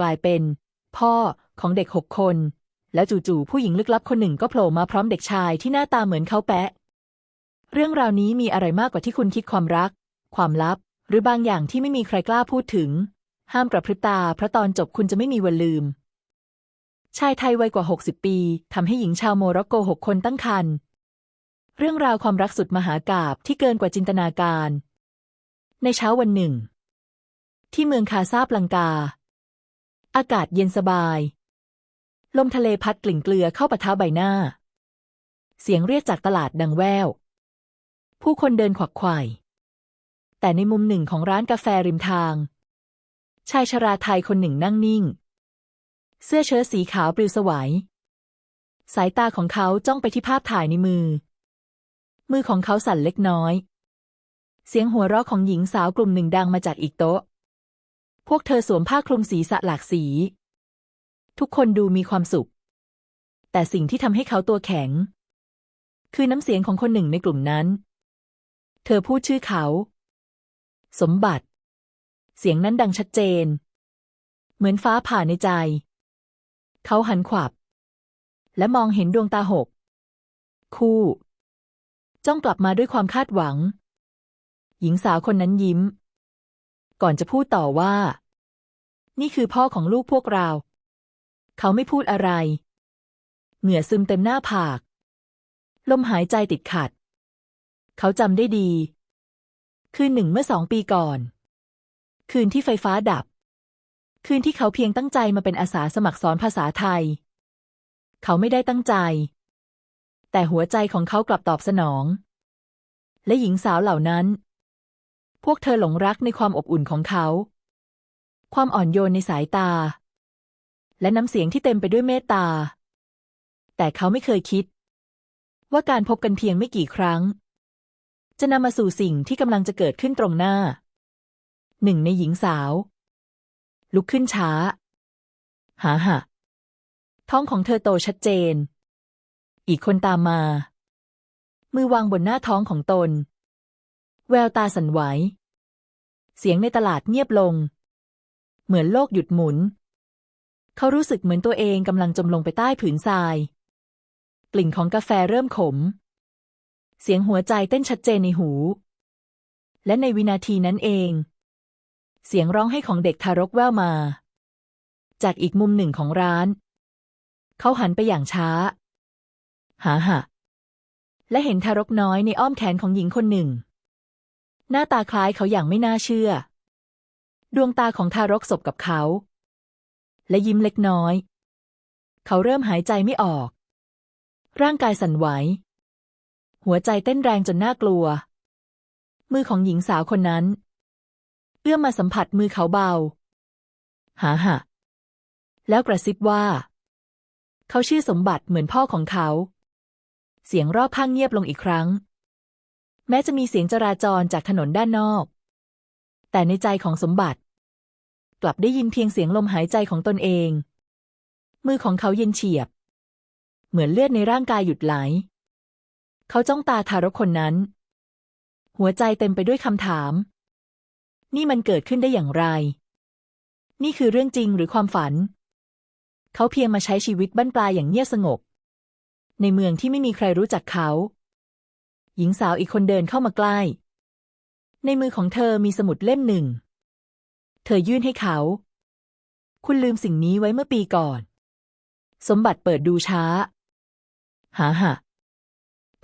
กลายเป็น พ่อของเด็กหกคน แล้วจู่ๆผู้หญิงลึกลับคนหนึ่งก็โผล่มาพร้อมเด็กชายที่หน้าตาเหมือนเขาแปะ เรื่องราวนี้มีอะไรมากกว่าที่คุณคิดความรัก ความลับ หรือบางอย่างที่ไม่มีใครกล้าพูดถึง ห้ามกระพริบตาเพราะตอนจบคุณจะไม่มีวันลืม ชายไทยวัยกว่า 60 ปีทำให้หญิงชาวโมร็อกโกหกคนตั้งครรภ์เรื่องราวความรักสุดมหากาบที่เกินกว่าจินตนาการ ในเช้าวันหนึ่ง ที่เมืองคาซาบลังกา อากาศเย็นสบาย ลมทะเลพัดกลิ่นเกลือเข้าปะทะใบหน้า เสียงเรียกจากตลาดดังแวว ผู้คนเดินขวักไขว่แต่ในมุมหนึ่งของร้านกาแฟริมทาง ชายชราไทยคนหนึ่งนั่งนิ่ง เสื้อเชิ้ตสีขาวปลิวสวายสายตาของเขาจ้องไปที่ภาพถ่ายในมือ มือของเขาสั่นเล็กน้อย เสียงหัวเราะของหญิงสาวกลุ่มหนึ่งดังมาจากอีกโต๊ะ พวกเธอสวมผ้าคลุมศีระหลากสี ทุกคนดูมีความสุข แต่สิ่งที่ทำให้เขาตัวแข็ง คือน้ำเสียงของคนหนึ่งในกลุ่มนั้น เธอพูดชื่อเขา สมบัติ เสียงนั้นดังชัดเจน เหมือนฟ้าผ่าในใจ เขาหันขวับ และมองเห็นดวงตาหก คู่ จ้องกลับมาด้วยความคาดหวัง หญิงสาวคนนั้นยิ้ม ก่อนจะพูดต่อว่า นี่คือพ่อของลูกพวกเรา เขาไม่พูดอะไร เหงื่อซึมเต็มหน้าผาก ลมหายใจติดขัด เขาจำได้ดี คืนหนึ่งเมื่อสองปีก่อน คืนที่ไฟฟ้าดับ คืนที่เขาเพียงตั้งใจมาเป็นอาสาสมัครสอนภาษาไทย เขาไม่ได้ตั้งใจ แต่หัวใจของเขากลับตอบสนอง และหญิงสาวเหล่านั้น พวกเธอหลงรักในความอบอุ่นของเขา ความอ่อนโยนในสายตา และน้ำเสียงที่เต็มไปด้วยเมตตา แต่เขาไม่เคยคิด ว่าการพบกันเพียงไม่กี่ครั้ง จะนำมาสู่สิ่งที่กำลังจะเกิดขึ้นตรงหน้า หนึ่งในหญิงสาว ลุกขึ้นช้า หาหะท้องของเธอโตชัดเจน อีกคนตามมา มือวางบนหน้าท้องของตน แววตาสั่นไหว เสียงในตลาดเงียบลง เหมือนโลกหยุดหมุน เขารู้สึกเหมือนตัวเองกำลังจมลงไปใต้ผืนทราย กลิ่นของกาแฟเริ่มขม เสียงหัวใจเต้นชัดเจนในหู และในวินาทีนั้นเอง เสียงร้องไห้ของเด็กทารกแว่วมา จากอีกมุมหนึ่งของร้าน เขาหันไปอย่างช้า หาหะและเห็นทารกน้อยในอ้อมแขนของหญิงคนหนึ่ง หน้าตาคล้ายเขาอย่างไม่น่าเชื่อ ดวงตาของทารกสบกับเขา และยิ้มเล็กน้อย เขาเริ่มหายใจไม่ออก ร่างกายสั่นไหว หัวใจเต้นแรงจนน่ากลัว มือของหญิงสาวคนนั้น เอื้อมมาสัมผัสมือเขาเบา หาหะแล้วกระซิบว่า เขาชื่อสมบัติเหมือนพ่อของเขา เสียงรอบข้างเงียบลงอีกครั้ง แม้จะมีเสียงจราจรจากถนนด้านนอก แต่ในใจของสมบัติ กลับได้ยินเพียงเสียงลมหายใจของตนเอง มือของเขาเย็นเฉียบ เหมือนเลือดในร่างกายหยุดไหล เขาจ้องตาทารกคนนั้น หัวใจเต็มไปด้วยคำถาม นี่มันเกิดขึ้นได้อย่างไร นี่คือเรื่องจริงหรือความฝัน เขาเพียงมาใช้ชีวิตบั้นปลายอย่างเงียบสงบ ในเมืองที่ไม่มีใครรู้จักเขา หญิงสาวอีกคนเดินเข้ามาใกล้ ในมือของเธอมีสมุดเล่มหนึ่ง เธอยื่นให้เขา คุณลืมสิ่งนี้ไว้เมื่อปีก่อน สมบัติเปิดดูช้า หาหะ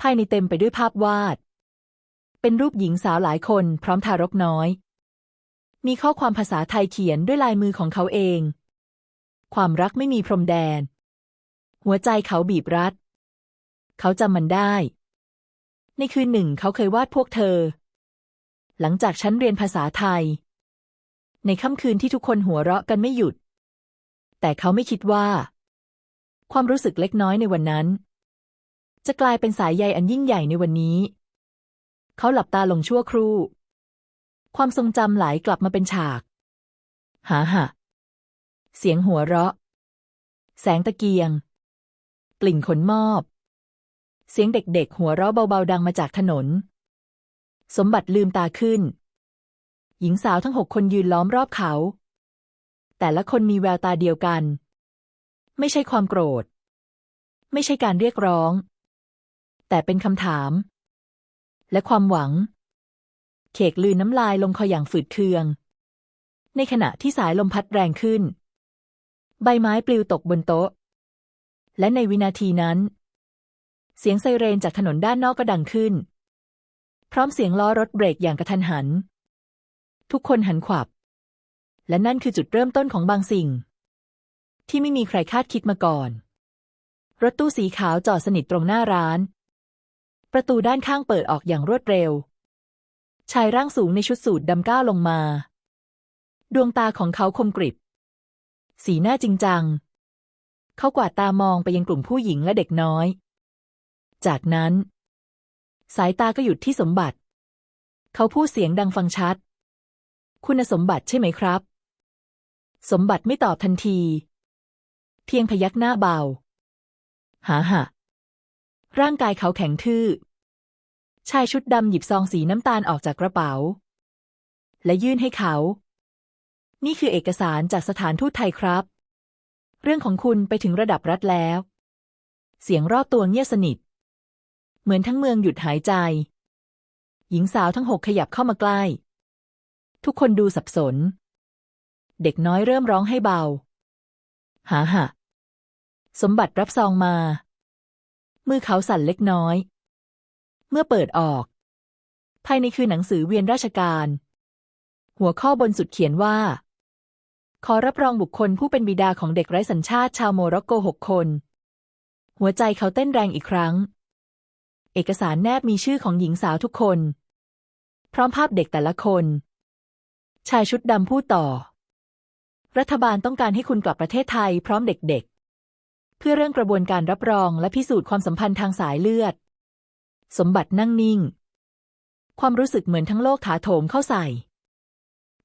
ภายในเต็มไปด้วยภาพวาด เป็นรูปหญิงสาวหลายคนพร้อมทารกน้อย มีข้อความภาษาไทยเขียนด้วยลายมือของเขาเอง ความรักไม่มีพรมแดน หัวใจเขาบีบรัด เขาจำมันได้ ในคืนหนึ่งเขาเคยวาดพวกเธอ หลังจากฉันเรียนภาษาไทย ในค่ำคืนที่ทุกคนหัวเราะกันไม่หยุด แต่เขาไม่คิดว่า ความรู้สึกเล็กน้อยในวันนั้น จะกลายเป็นสายใยอันยิ่งใหญ่ในวันนี้ เขาหลับตาลงชั่วครู่ ความทรงจำไหลกลับมาเป็นฉาก หาหะเสียงหัวเราะ แสงตะเกียง กลิ่นขนมอบ เสียงเด็กๆ หัวเราะเบาๆ ดังมาจากถนน สมบัติลืมตาขึ้น หญิงสาวทั้งหกคนยืนล้อมรอบเขา แต่ละคนมีแววตาเดียวกัน ไม่ใช่ความโกรธ ไม่ใช่การเรียกร้อง แต่เป็นคำถาม และความหวัง เขกลืนน้ำลายลงคออย่างฝืดเคือง ในขณะที่สายลมพัดแรงขึ้น ใบไม้ปลิวตกบนโต๊ะ และในวินาทีนั้น สียงไซเรนจากถนนด้านนอกก็ดังขึ้น พร้อมเสียงล้อรถเบรกอย่างกระทันหัน ทุกคนหันขวับ และนั่นคือจุดเริ่มต้นของบางสิ่ง ที่ไม่มีใครคาดคิดมาก่อน รถตู้สีขาวจอดสนิทตรงหน้าร้าน ประตูด้านข้างเปิดออกอย่างรวดเร็ว ชายร่างสูงในชุดสูทดำก้าวลงมา ดวงตาของเขาคมกริบ สีหน้าจริงจัง เขากวาดตามองไปยังกลุ่มผู้หญิงและเด็กน้อย จากนั้น สายตาก็หยุดที่สมบัติ เขาพูดเสียงดังฟังชัด คุณสมบัติใช่ไหมครับ สมบัติไม่ตอบทันที เพียงพยักหน้าเบา หาหะร่างกายเขาแข็งทื่อ ชายชุดดำหยิบซองสีน้ำตาลออกจากกระเป๋า และยื่นให้เขา นี่คือเอกสารจากสถานทูตไทยครับ เรื่องของคุณไปถึงระดับรัฐแล้ว เสียงรอบตัวเงียบสนิท เหมือนทั้งเมืองหยุดหายใจ หญิงสาวทั้งหกขยับเข้ามาใกล้ ทุกคนดูสับสน เด็กน้อยเริ่มร้องให้เบา หาหะสมบัติรับซองมา มือเขาสั่นเล็กน้อย เมื่อเปิดออก ภายในคือหนังสือเวียนราชการ หัวข้อบนสุดเขียนว่า ขอรับรองบุคคลผู้เป็นบิดาของเด็กไร้สัญชาติชาวโมร็อกโกหกคน หัวใจเขาเต้นแรงอีกครั้ง เอกสารแนบมีชื่อของหญิงสาวทุกคน พร้อมภาพเด็กแต่ละคน ชายชุดดำพูดต่อ รัฐบาลต้องการให้คุณกลับประเทศไทยพร้อมเด็กๆ เพื่อเริ่มกระบวนการรับรองและพิสูจน์ความสัมพันธ์ทางสายเลือด สมบัตินั่งนิ่ง ความรู้สึกเหมือนทั้งโลกถาโถมเข้าใส่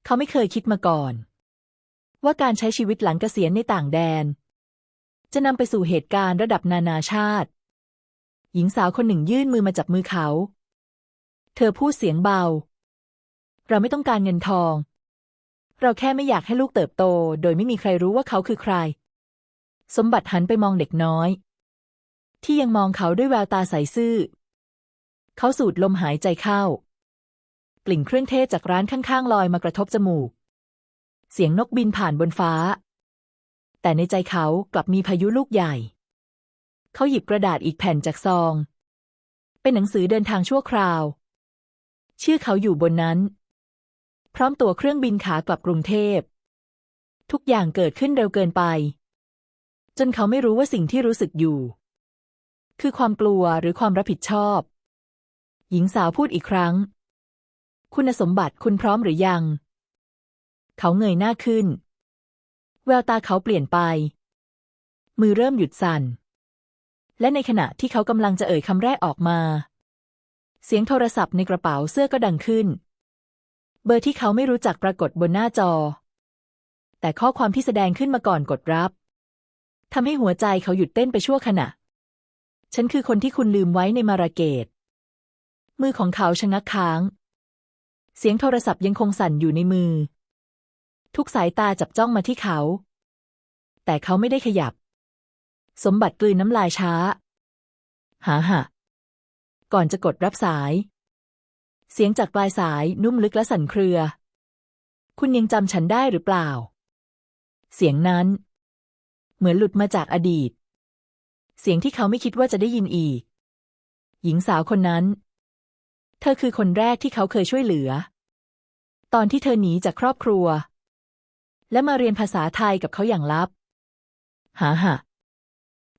เขาไม่เคยคิดมาก่อน ว่าการใช้ชีวิตหลังเกษียณในต่างแดน จะนำไปสู่เหตุการณ์ระดับนานาชาติ หญิงสาวคนหนึ่งยื่นมือมาจับมือเขา เธอพูดเสียงเบา เราไม่ต้องการเงินทอง เราแค่ไม่อยากให้ลูกเติบโต โดยไม่มีใครรู้ว่าเขาคือใคร สมบัติหันไปมองเด็กน้อย ที่ยังมองเขาด้วยแววตาใสซื่อ เขาสูดลมหายใจเข้า กลิ่นเครื่องเทศจากร้านข้างๆลอยมากระทบจมูก เสียงนกบินผ่านบนฟ้า แต่ในใจเขากลับมีพายุลูกใหญ่ เขาหยิบกระดาษอีกแผ่นจากซอง เป็นหนังสือเดินทางชั่วคราว ชื่อเขาอยู่บนนั้น พร้อมตัวเครื่องบินขากลับกรุงเทพ ทุกอย่างเกิดขึ้นเร็วเกินไป จนเขาไม่รู้ว่าสิ่งที่รู้สึกอยู่ คือความกลัวหรือความรับผิดชอบ หญิงสาวพูดอีกครั้ง คุณสมบัติคุณพร้อมหรือยัง เขาเงยหน้าขึ้น แววตาเขาเปลี่ยนไป มือเริ่มหยุดสั่น และในขณะที่เขากำลังจะเอ่ยคำแรกออกมา เสียงโทรศัพท์ในกระเป๋าเสื้อก็ดังขึ้น เบอร์ที่เขาไม่รู้จักปรากฏบนหน้าจอ แต่ข้อความที่แสดงขึ้นมาก่อนกดรับทำให้หัวใจเขาหยุดเต้นไปชั่วขณะ ฉันคือคนที่คุณลืมไว้ในมาราเกต มือของเขาชะงักค้าง เสียงโทรศัพท์ยังคงสั่นอยู่ในมือ ทุกสายตาจับจ้องมาที่เขา แต่เขาไม่ได้ขยับ สมบัติกลืนน้ำลายช้า หาหะก่อนจะกดรับสาย เสียงจากปลายสายนุ่มลึกและสั่นเครือ คุณยังจำฉันได้หรือเปล่า เสียงนั้น เหมือนหลุดมาจากอดีต เสียงที่เขาไม่คิดว่าจะได้ยินอีก หญิงสาวคนนั้น เธอคือคนแรกที่เขาเคยช่วยเหลือ ตอนที่เธอหนีจากครอบครัว และมาเรียนภาษาไทยกับเขาอย่างลับ หาหะ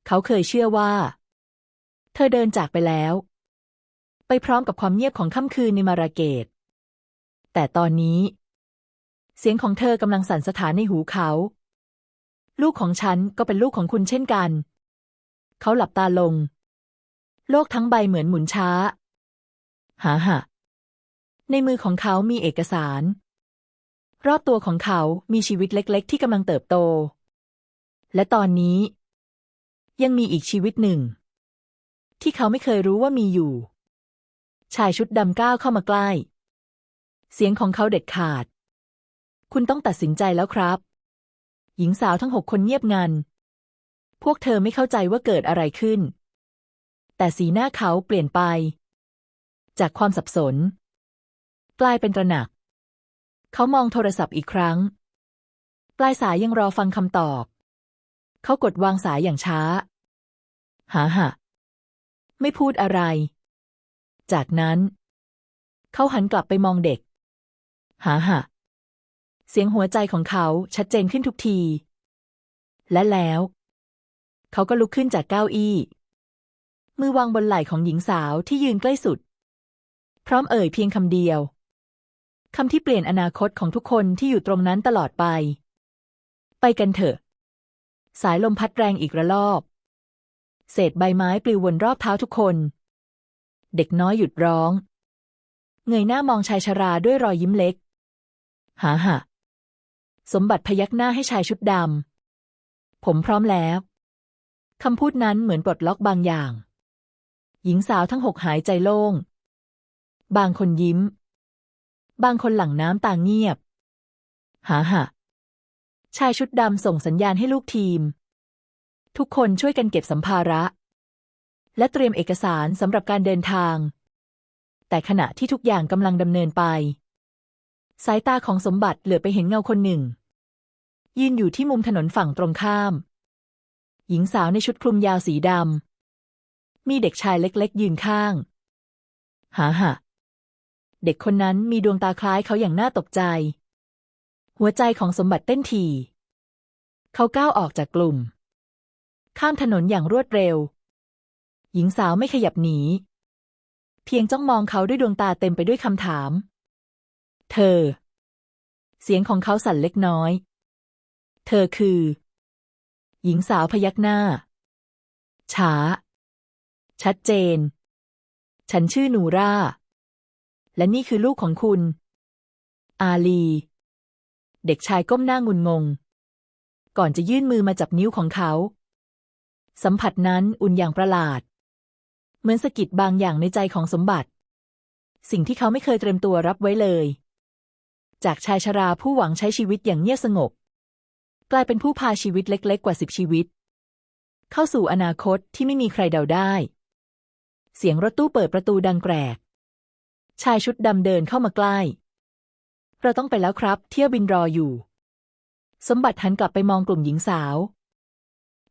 เขาเคยเชื่อว่า เธอเดินจากไปแล้ว ไปพร้อมกับความเงียบของค่ำคืนในมาราเกต แต่ตอนนี้ เสียงของเธอกำลังสั่นสถานในหูเขา ลูกของฉันก็เป็นลูกของคุณเช่นกัน เขาหลับตาลง โลกทั้งใบเหมือนหมุนช้า หาหะในมือของเขามีเอกสาร รอบตัวของเขามีชีวิตเล็ก ๆ ที่กำลังเติบโต และตอนนี้ ยังมีอีกชีวิตหนึ่ง ที่เขาไม่เคยรู้ว่ามีอยู่ ชายชุดดำก้าวเข้ามาใกล้ เสียงของเขาเด็ดขาด คุณต้องตัดสินใจแล้วครับ หญิงสาวทั้งหกคนเงียบงัน พวกเธอไม่เข้าใจว่าเกิดอะไรขึ้น แต่สีหน้าเขาเปลี่ยนไป จากความสับสน กลายเป็นตระหนัก เขามองโทรศัพท์อีกครั้ง ปลายสายยังรอฟังคำตอบเขากดวางสายอย่างช้า หาหะ ไม่พูดอะไร จากนั้น เขาหันกลับไปมองเด็ก หาหะ เสียงหัวใจของเขาชัดเจนขึ้นทุกที และแล้ว เขาก็ลุกขึ้นจากเก้าอี้ มือวางบนไหล่ของหญิงสาวที่ยืนใกล้สุด พร้อมเอ่ยเพียงคำเดียวคำที่เปลี่ยนอนาคตของทุกคนที่อยู่ตรงนั้นตลอดไป ไปกันเถอะ สายลมพัดแรงอีกระลอก เศษใบไม้ปลิววนรอบเท้าทุกคน เด็กน้อยหยุดร้อง เงยหน้ามองชายชราด้วยรอยยิ้มเล็ก หาหะสมบัติพยักหน้าให้ชายชุดดำ ผมพร้อมแล้วคำพูดนั้นเหมือนปลดล็อกบางอย่าง หญิงสาวทั้งหกหายใจโล่ง บางคนยิ้ม บางคนหลั่งน้ำตาเงียบ หาหะชายชุดดำส่งสัญญาณให้ลูกทีม ทุกคนช่วยกันเก็บสัมภาระ และเตรียมเอกสารสำหรับการเดินทาง แต่ขณะที่ทุกอย่างกำลังดำเนินไป สายตาของสมบัติเหลือไปเห็นเงาคนหนึ่ง ยืนอยู่ที่มุมถนนฝั่งตรงข้าม หญิงสาวในชุดคลุมยาวสีดำมีเด็กชายเล็กๆ ยืนข้าง หาหะเด็กคนนั้นมีดวงตาคล้ายเขาอย่างน่าตกใจ หัวใจของสมบัติเต้นถี่เขาก้าวออกจากกลุ่ม ข้ามถนนอย่างรวดเร็ว หญิงสาวไม่ขยับหนี เพียงจ้องมองเขาด้วยดวงตาเต็มไปด้วยคำถาม เธอ เสียงของเขาสั่นเล็กน้อย เธอคือ หญิงสาวพยักหน้า ช้า ชัดเจน ฉันชื่อนูราและนี่คือลูกของคุณ อาลี เด็กชายก้มหน้างุนงง ก่อนจะยื่นมือมาจับนิ้วของเขา สัมผัสนั้นอุ่นอย่างประหลาด เหมือนสะกิดบางอย่างในใจของสมบัติ สิ่งที่เขาไม่เคยเตรียมตัวรับไว้เลย จากชายชราผู้หวังใช้ชีวิตอย่างเงียบสงบ กลายเป็นผู้พาชีวิตเล็ก ๆ กว่าสิบชีวิต เข้าสู่อนาคตที่ไม่มีใครเดาได้ เสียงรถตู้เปิดประตูดังแกรก ชายชุดดำเดินเข้ามาใกล้ เราต้องไปแล้วครับ เที่ยวบินรออยู่ สมบัติหันกลับไปมองกลุ่มหญิงสาว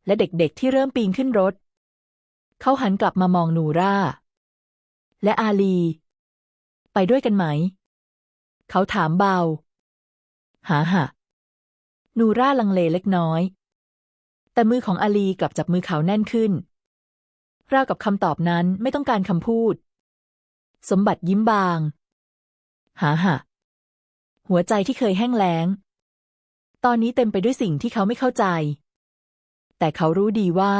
และเด็กๆที่เริ่มปีนขึ้นรถ เขาหันกลับมามองนูรา และอาลี ไปด้วยกันไหม เขาถามเบา หาหะนูราลังเลเล็กน้อย แต่มือของอาลีกลับจับมือเขาแน่นขึ้นราวกับคำตอบนั้นไม่ต้องการคำพูด สมบัติยิ้มบาง หาหะหัวใจที่เคยแห้งแล้ง ตอนนี้เต็มไปด้วยสิ่งที่เขาไม่เข้าใจ แต่เขารู้ดีว่า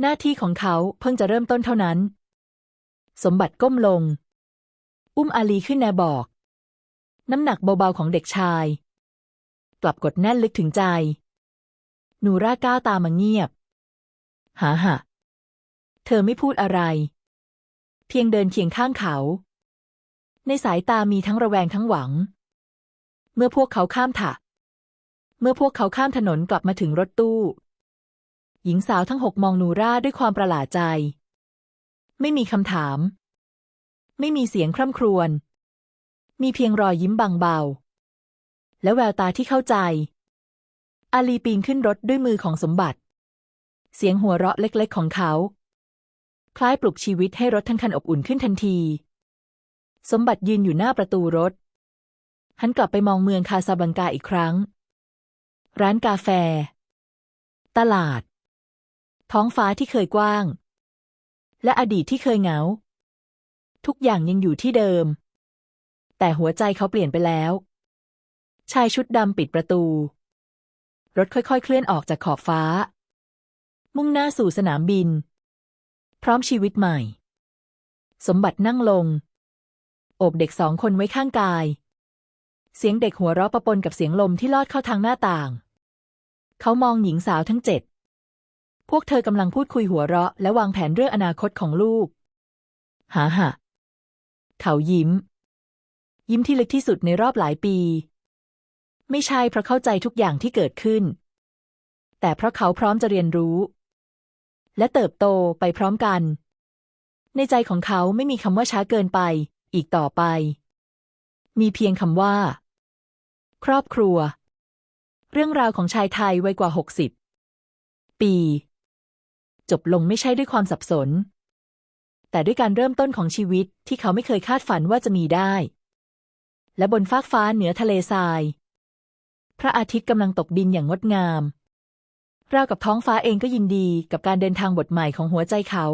หน้าที่ของเขาเพิ่งจะเริ่มต้นเท่านั้น สมบัติก้มลง อุ้มอาลีขึ้นแนบอก น้ำหนักเบาๆของเด็กชาย กลับกดแน่นลึกถึงใจ นูร่าก้าวตามมาเงียบ หาหะเธอไม่พูดอะไร เพียงเดินเคียงข้างเขา ในสายตามีทั้งระแวงทั้งหวัง เมื่อพวกเขาข้ามถะ เมื่อพวกเขาข้ามถนนกลับมาถึงรถตู้ หญิงสาวทั้งหกมองนูราด้วยความประหลาดใจ ไม่มีคำถาม ไม่มีเสียงคร่ำครวญ มีเพียงรอยยิ้มบางเบา และแววตาที่เข้าใจ อาลีปีนขึ้นรถด้วยมือของสมบัติ เสียงหัวเราะเล็กๆของเขา คล้ายปลุกชีวิตให้รถทั้งคันอบอุ่นขึ้นทันที สมบัติยืนอยู่หน้าประตูรถ หันกลับไปมองเมืองคาซาบังกาอีกครั้ง ร้านกาแฟ ตลาด ท้องฟ้าที่เคยกว้าง และอดีตที่เคยเหงา ทุกอย่างยังอยู่ที่เดิม แต่หัวใจเขาเปลี่ยนไปแล้ว ชายชุดดำปิดประตู รถค่อยๆ เคลื่อนออกจากขอบฟ้า มุ่งหน้าสู่สนามบิน พร้อมชีวิตใหม่ สมบัตินั่งลง โอบเด็กสองคนไว้ข้างกาย เสียงเด็กหัวเราะประปนกับเสียงลมที่ลอดเข้าทางหน้าต่าง เขามองหญิงสาวทั้งเจ็ด พวกเธอกำลังพูดคุยหัวเราะ และวางแผนเรื่องอนาคตของลูก หาหะเขายิ้ม ยิ้มที่ลึกที่สุดในรอบหลายปี ไม่ใช่เพราะเข้าใจทุกอย่างที่เกิดขึ้น แต่เพราะเขาพร้อมจะเรียนรู้ และเติบโตไปพร้อมกัน ในใจของเขาไม่มีคำว่าช้าเกินไป อีกต่อไป มีเพียงคำว่า ครอบครัว เรื่องราวของชายไทยวัยกว่าหกสิบปี จบลงไม่ใช่ด้วยความสับสน แต่ด้วยการเริ่มต้นของชีวิตที่เขาไม่เคยคาดฝันว่าจะมีได้ และบนฟากฟ้าเหนือทะเลทราย พระอาทิตย์กำลังตกดินอย่างงดงามราวกับท้องฟ้าเองก็ยินดีกับการเดินทางบทใหม่ของหัวใจเขา